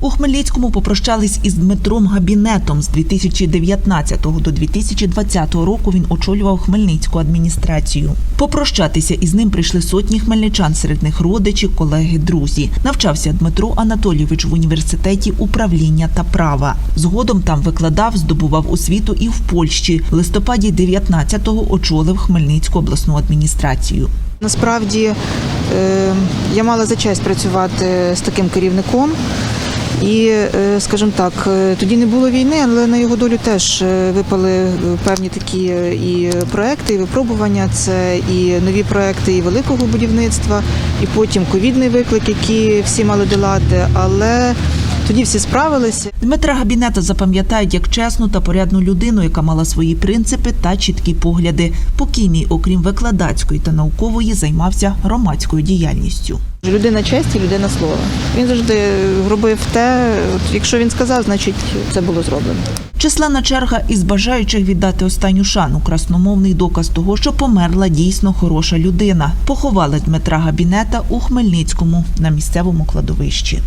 У Хмельницькому попрощались із Дмитром Габінетом. З 2019 до 2020 року він очолював Хмельницьку адміністрацію. Попрощатися із ним прийшли сотні хмельничан, серед них родичі, колеги, друзі. Навчався Дмитро Анатолійович в університеті управління та права. Згодом там викладав, здобував освіту і в Польщі. В листопаді 19-го очолив Хмельницьку обласну адміністрацію. Насправді е, я мала за честь працювати з таким керівником. І, е, скажімо так, е, тоді не було війни, але на його долю теж е, випали певні такі і проекти, і випробування. Це і нові проекти і великого будівництва, і потім ковідний виклик, який всі мали долати. Але тоді всі справилися. Дмитра Габінета запам'ятають як чесну та порядну людину, яка мала свої принципи та чіткі погляди. Покійний, окрім викладацької та наукової, займався громадською діяльністю. Людина честі, людина слова. Він завжди робив те, якщо він сказав, значить це було зроблено. Численна черга із бажаючих віддати останню шану красномовний доказ того, що померла дійсно хороша людина. Поховали Дмитра Габінета у Хмельницькому на місцевому кладовищі.